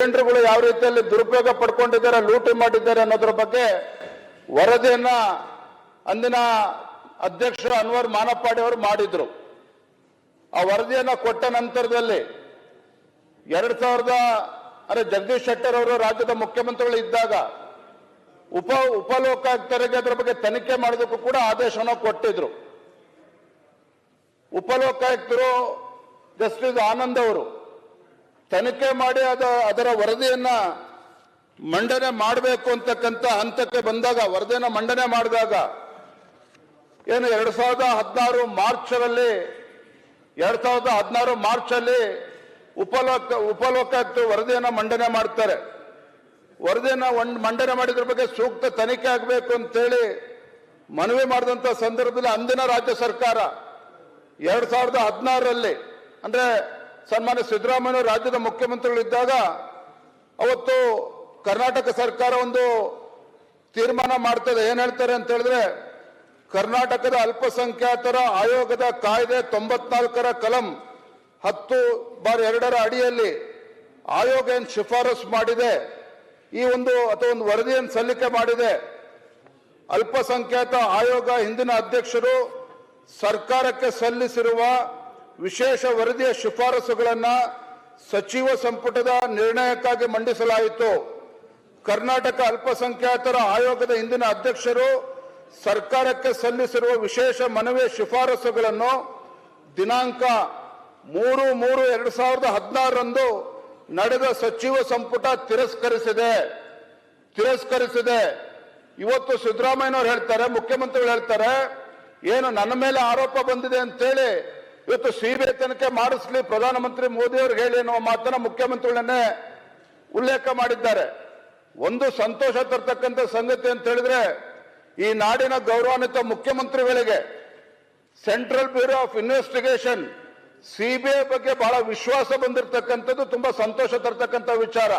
ಟೆಂಡರ್ಗಳು ಯಾವ ರೀತಿಯಲ್ಲಿ ದುರುಪಯೋಗ ಪಡ್ಕೊಂಡಿದ್ದಾರೆ, ಲೂಟಿ ಮಾಡಿದ್ದಾರೆ ಅನ್ನೋದ್ರ ಬಗ್ಗೆ ವರದಿಯನ್ನ ಅಂದಿನ ಅಧ್ಯಕ್ಷ ಅನ್ವರ್ ಮಾನಪ್ಪಾಡಿ ಅವರು ಮಾಡಿದ್ರು. ಆ ವರದಿಯನ್ನ ಕೊಟ್ಟ ನಂತರದಲ್ಲಿ ಎರಡ್ ಸಾವಿರದ ಅಂದ್ರೆ ಜಗದೀಶ್ ಶೆಟ್ಟರ್ ಅವರು ರಾಜ್ಯದ ಮುಖ್ಯಮಂತ್ರಿಗಳು ಇದ್ದಾಗ ಉಪ, ಉಪಲೋಕಾಯುಕ್ತರಿಗೆ ಅದರ ಬಗ್ಗೆ ತನಿಖೆ ಮಾಡೋದಕ್ಕೂ ಕೂಡ ಆದೇಶವನ್ನು ಕೊಟ್ಟಿದ್ರು. ಉಪಲೋಕಾಯುಕ್ತರು ಜಸ್ಟಿಸ್ ಆನಂದ್ ಅವರು ತನಿಖೆ ಮಾಡಿ ಅದ, ಅದರ ವರದಿಯನ್ನ ಮಂಡನೆ ಮಾಡಬೇಕು ಅಂತಕ್ಕಂಥ ಹಂತಕ್ಕೆ ಬಂದಾಗ, ವರದಿಯನ್ನ ಮಂಡನೆ ಮಾಡಿದಾಗ, ಏನು ಎರಡ್ ಸಾವಿರದ ಹದಿನಾರು ಮಾರ್ಚರಲ್ಲಿ ಎರಡ್ ಸಾವಿರದ ಹದಿನಾರು ಮಾರ್ಚಲ್ಲಿ ಉಪಲೋಕ ಉಪಲೋಕಾಯುಕ್ತ ವರದಿಯನ್ನ ಮಂಡನೆ ಮಾಡ್ತಾರೆ. ವರದಿಯನ್ನ ಮಂಡನೆ ಮಾಡಿದ್ರ ಬಗ್ಗೆ ಸೂಕ್ತ ತನಿಖೆ ಆಗಬೇಕು ಅಂತೇಳಿ ಮನವಿ ಮಾಡಿದಂತ ಸಂದರ್ಭದಲ್ಲಿ ಅಂದಿನ ರಾಜ್ಯ ಸರ್ಕಾರ, ಎರಡ್ ಸಾವಿರದ ಹದಿನಾರರಲ್ಲಿ, ಅಂದ್ರೆ ಸನ್ಮಾನ್ಯ ಸಿದ್ದರಾಮಯ್ಯ ರಾಜ್ಯದ ಮುಖ್ಯಮಂತ್ರಿಗಳಿದ್ದಾಗ ಅವತ್ತು ಕರ್ನಾಟಕ ಸರ್ಕಾರ ಒಂದು ತೀರ್ಮಾನ ಮಾಡ್ತದೆ. ಏನ್ ಹೇಳ್ತಾರೆ ಅಂತ ಹೇಳಿದ್ರೆ, ಕರ್ನಾಟಕದ ಅಲ್ಪಸಂಖ್ಯಾತರ ಆಯೋಗದ ಕಾಯ್ದೆ ತೊಂಬತ್ನಾಲ್ಕರ ಕಲಂ ಹತ್ತು ಬಾರ್ ಎರಡರ ಅಡಿಯಲ್ಲಿ ಆಯೋಗ ಏನ್ ಶಿಫಾರಸು ಮಾಡಿದೆ, ಈ ಒಂದು ಅಥವಾ ಒಂದು ವರದಿಯನ್ನು ಸಲ್ಲಿಕೆ ಮಾಡಿದೆ, ಅಲ್ಪಸಂಖ್ಯಾತ ಆಯೋಗ ಹಿಂದಿನ ಅಧ್ಯಕ್ಷರು ಸರ್ಕಾರಕ್ಕೆ ಸಲ್ಲಿಸಿರುವ ವಿಶೇಷ ವರದಿಯ ಶಿಫಾರಸುಗಳನ್ನು ಸಚಿವ ಸಂಪುಟದ ನಿರ್ಣಯಕ್ಕಾಗಿ ಮಂಡಿಸಲಾಯಿತು. ಕರ್ನಾಟಕ ಅಲ್ಪಸಂಖ್ಯಾತರ ಆಯೋಗದ ಹಿಂದಿನ ಅಧ್ಯಕ್ಷರು ಸರ್ಕಾರಕ್ಕೆ ಸಲ್ಲಿಸಿರುವ ವಿಶೇಷ ಮನವಿಯ ಶಿಫಾರಸುಗಳನ್ನು ದಿನಾಂಕ ಮೂರು ಮೂರು ಎರಡು ಸಾವಿರದ ಹದಿನಾರರಂದು ನಡೆದ ಸಚಿವ ಸಂಪುಟ ತಿರಸ್ಕರಿಸಿದೆ. ತಿರಸ್ಕರಿಸಿದೆ. ಇವತ್ತು ಸಿದ್ದರಾಮಯ್ಯನವ್ರು ಹೇಳ್ತಾರೆ, ಮುಖ್ಯಮಂತ್ರಿಗಳು ಹೇಳ್ತಾರೆ, ಏನು ನನ್ನ ಮೇಲೆ ಆರೋಪ ಬಂದಿದೆ ಅಂತೇಳಿ ಇವತ್ತು ಸಿಬಿಐ ತನಿಖೆ ಮಾಡಿಸ್ಲಿ ಪ್ರಧಾನಮಂತ್ರಿ ಮೋದಿ ಅವ್ರಿಗೆ ಹೇಳಿ ಅನ್ನೋ ಮಾತನ್ನ ಮುಖ್ಯಮಂತ್ರಿಗಳನ್ನೇ ಉಲ್ಲೇಖ ಮಾಡಿದ್ದಾರೆ. ಒಂದು ಸಂತೋಷ ತರ್ತಕ್ಕಂಥ ಸಂಗತಿ ಅಂತ ಹೇಳಿದ್ರೆ, ಈ ನಾಡಿನ ಗೌರವಾನ್ವಿತ ಮುಖ್ಯಮಂತ್ರಿಗಳಿಗೆ central bureau of investigation CBI ಬಗ್ಗೆ ಬಹಳ ವಿಶ್ವಾಸ ಬಂದಿರತಕ್ಕಂಥದ್ದು, ತುಂಬಾ ಸಂತೋಷ ತರ್ತಕ್ಕಂಥ ವಿಚಾರ.